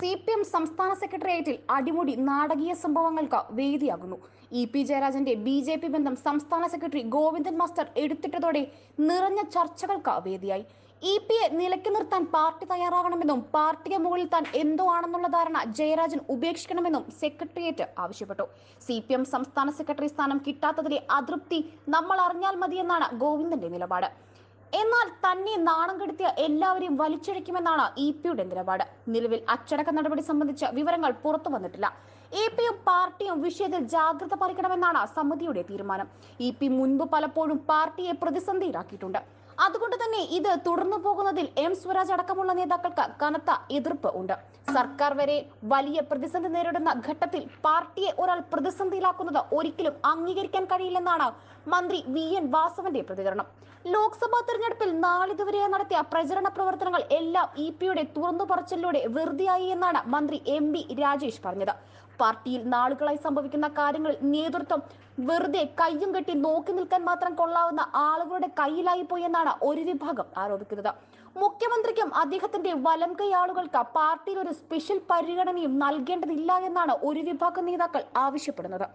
C P M സംസ്ഥാന സെക്രട്ടേറിയറ്റിൽ അടിമുടി നാടകീയ സംഭവങ്ങൾക്ക് വേദിയാകുന്നു. ഇ പി ജയരാജന്റെ ബി ജെ പി ബന്ധം സംസ്ഥാന സെക്രട്ടറി ഗോവിന്ദൻ മാസ്റ്റർ എടുത്തിട്ടതോടെ നിറഞ്ഞ ചർച്ചകൾക്ക് വേദിയായി. ഇ പിയെ നിലയ്ക്ക് നിർത്താൻ പാർട്ടി തയ്യാറാകണമെന്നും പാർട്ടിക്ക് മുകളിൽ താൻ എന്തോ ആണെന്നുള്ള ധാരണ ജയരാജൻ ഉപേക്ഷിക്കണമെന്നും സെക്രട്ടേറിയറ്റ് ആവശ്യപ്പെട്ടു. സി പി എം സംസ്ഥാന സെക്രട്ടറി സ്ഥാനം കിട്ടാത്തതിലെ അതൃപ്തി നമ്മൾ അറിഞ്ഞാൽ മതിയെന്നാണ് ഗോവിന്ദന്റെ നിലപാട്. എന്നാൽ തന്നെ നാണം കെടുത്തിയ എല്ലാവരെയും വലിച്ചിഴയ്ക്കുമെന്നാണ് ഇ പിയുടെ നിലപാട്. നിലവിൽ അച്ചടക്ക നടപടി സംബന്ധിച്ച വിവരങ്ങൾ പുറത്തു വന്നിട്ടില്ല. ഇ പിയും പാർട്ടിയും വിഷയത്തിൽ ജാഗ്രത പാലിക്കണമെന്നാണ് സമിതിയുടെ തീരുമാനം. ഇ പി മുൻപ് പലപ്പോഴും പാർട്ടിയെ പ്രതിസന്ധിയിലാക്കിയിട്ടുണ്ട്. അതുകൊണ്ട് തന്നെ ഇത് തുടർന്നു പോകുന്നതിൽ എം സ്വരാജ് അടക്കമുള്ള നേതാക്കൾക്ക് കനത്ത എതിർപ്പ് ഉണ്ട്. സർക്കാർ വരെ വലിയ പ്രതിസന്ധി നേരിടുന്ന ഘട്ടത്തിൽ പാർട്ടിയെ ഒരാൾ പ്രതിസന്ധിയിലാക്കുന്നത് ഒരിക്കലും അംഗീകരിക്കാൻ കഴിയില്ലെന്നാണ് മന്ത്രി വി എൻ വാസവന്റെ പ്രതികരണം. ലോക്സഭാ തെരഞ്ഞെടുപ്പിൽ നാളിതുവരെ നടത്തിയ പ്രചരണ പ്രവർത്തനങ്ങൾ എല്ലാം ഇ പിയുടെ തുറന്നു പറച്ചിലൂടെ വെറുതെയായി എന്നാണ് മന്ത്രി എം ബി രാജേഷ് പറഞ്ഞത്. പാർട്ടിയിൽ നാളുകളായി സംഭവിക്കുന്ന കാര്യങ്ങളിൽ നേതൃത്വം വെറുതെ കയ്യും കെട്ടി നോക്കി നിൽക്കാൻ മാത്രം കൊള്ളാവുന്ന ആളുകളുടെ കയ്യിലായി പോയി എന്നാണ് ഒരു വിഭാഗം ആരോപിക്കുന്നത്. മുഖ്യമന്ത്രിക്കും അദ്ദേഹത്തിന്റെ വലം കൈ ആളുകൾക്ക് പാർട്ടിയിൽ ഒരു സ്പെഷ്യൽ പരിഗണനയും നൽകേണ്ടതില്ല എന്നാണ് ഒരു വിഭാഗം നേതാക്കൾ ആവശ്യപ്പെടുന്നത്.